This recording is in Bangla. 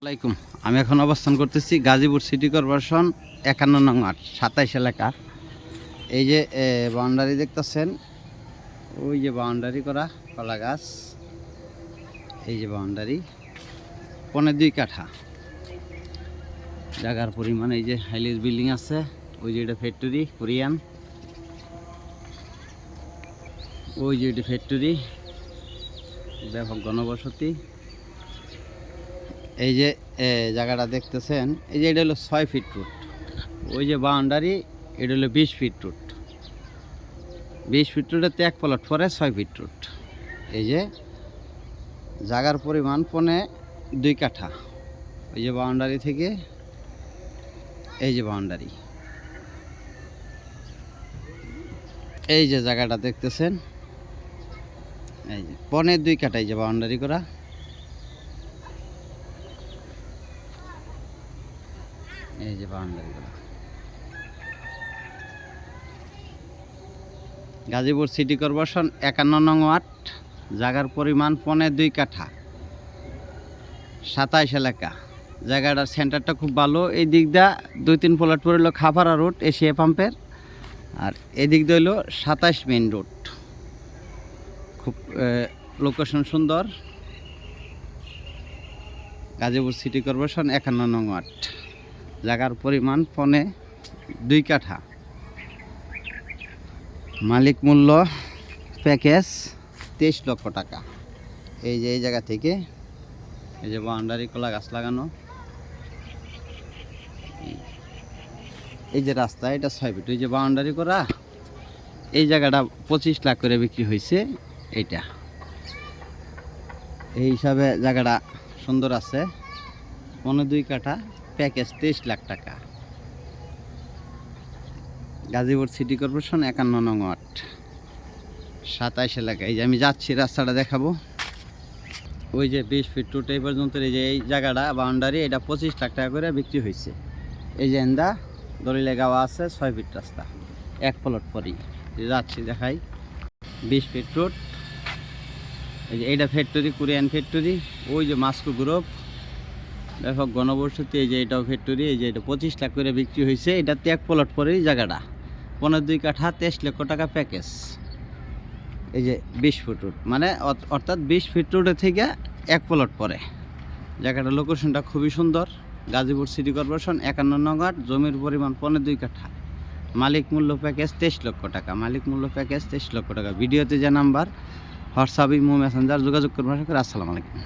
আসসালামাইকুম আমি এখন অবস্থান করতেছি গাজীপুর সিটি কর্পোরেশন একান্ন নং আট সাতাইশ এলাকার। এই যে বাউন্ডারি দেখতেছেন, ওই যে বাউন্ডারি করা কলা গাছ, এই যে বাউন্ডারি পনেরো দুই কাঠা। জায়গার পরিমাণ, এই যে হাইলিস বিল্ডিং আছে, ওই যে এটা ফ্যাক্টরি কোরিয়ান ওই যে এটা ফ্যাক্টরি ব্যাপক গণবসতি এই যে জায়গাটা দেখতেছেন, এই যে এটা হলো ছয় ফিট রুট ওই যে বাউন্ডারি এটা হলো বিশ ফিট রুট বিশ ফিট রুটেতে এক প্লট পরে ছয় ফিট রুট এই যে, জায়গার পরিমাণ পনে দুই কাঠা। ওই যে বাউন্ডারি থেকে, এই যে বাউন্ডারি এই যে জায়গাটা দেখতেছেন, এই যে পনেরো দুই কাঠা এই যে বাউন্ডারি করা। এই যে বাউন্ডারিগুলো। গাজীপুর সিটি কর্পোরেশন একান্ন নং ওয়ার্ড, জায়গার পরিমাণ পনে দুই কাঠা, সাতাইশ এলাকা। জায়গাটার সেন্টারটা খুব ভালো। এই দিক দা দুই তিন প্লট হলো খাপাড়া রোড এশিয়া পাম্পের আর এদিক দিয়ে হলো সাতাইশ মেন রোড খুব লোকেশন সুন্দর। গাজীপুর সিটি কর্পোরেশন একান্ন নং ওয়ার্ড। জায়গার পরিমাণ পনে দুই কাঠা। মালিক মূল্য প্যাকেজ তেইশ লক্ষ টাকা। এই যে, এই জায়গা থেকে এই যে বাউন্ডারি কলা গাছ লাগানো। এই- যে রাস্তা, এটা ছয় ফিট। এই যে বাউন্ডারি করা, এই জায়গাটা পঁচিশ লাখ করে বিক্রি হয়েছে এইটা। এই হিসাবে জায়গাটা সুন্দর আছে পনেরো দুই কাঠা। প্যাকেজ তেইশ লাখ টাকা। গাজীপুর সিটি কর্পোরেশন একান্ন নং ওয়ার্ড। সাতাইশ এলাকা এই যে আমি যাচ্ছি, রাস্তাটা দেখাবো। ওই যে বিশ ফিট টুট এই পর্যন্ত এই যে এই জায়গাটা, বাউন্ডারি, এটা পঁচিশ লাখ টাকা করে বিক্রি হয়েছে। এই যে এন্দা, দলিলে গাওয়া আছে, ছয় ফিট রাস্তা। এক প্লট পরই। যাচ্ছি, দেখাই। বিশ ফিট টুট এই যে এইটা ফ্যাক্টরি কোরিয়ান ফ্যাক্টরি ওই যে মাস্কো গ্রুপ ব্যাপক গণবসতি, এই যে এটাও ফ্যাক্টরি এই যে এটা পঁচিশ লাখ করে বিক্রি হয়েছে, এটা এক প্লট পরেই জায়গাটা। পনেরো দুই কাঠা তেইশ লক্ষ টাকা প্যাকেজ এই যে বিশ ফুট রুট মানে অর্থাৎ বিশ ফিট রুটের থেকে এক প্লট পরে। জায়গাটা লোকেশনটা খুবই সুন্দর। গাজীপুর সিটি কর্পোরেশন একান্ন নগর, জমির পরিমাণ পনেরো দুই কাঠা। মালিক মূল্য প্যাকেজ তেইশ লক্ষ টাকা। মালিক মূল্য প্যাকেজ তেইশ লক্ষ টাকা। ভিডিওতে যে নাম্বার হোয়াটসঅ্যাপ ইমো মেসেঞ্জার যোগাযোগ করবেন। আসসালামু আলাইকুম।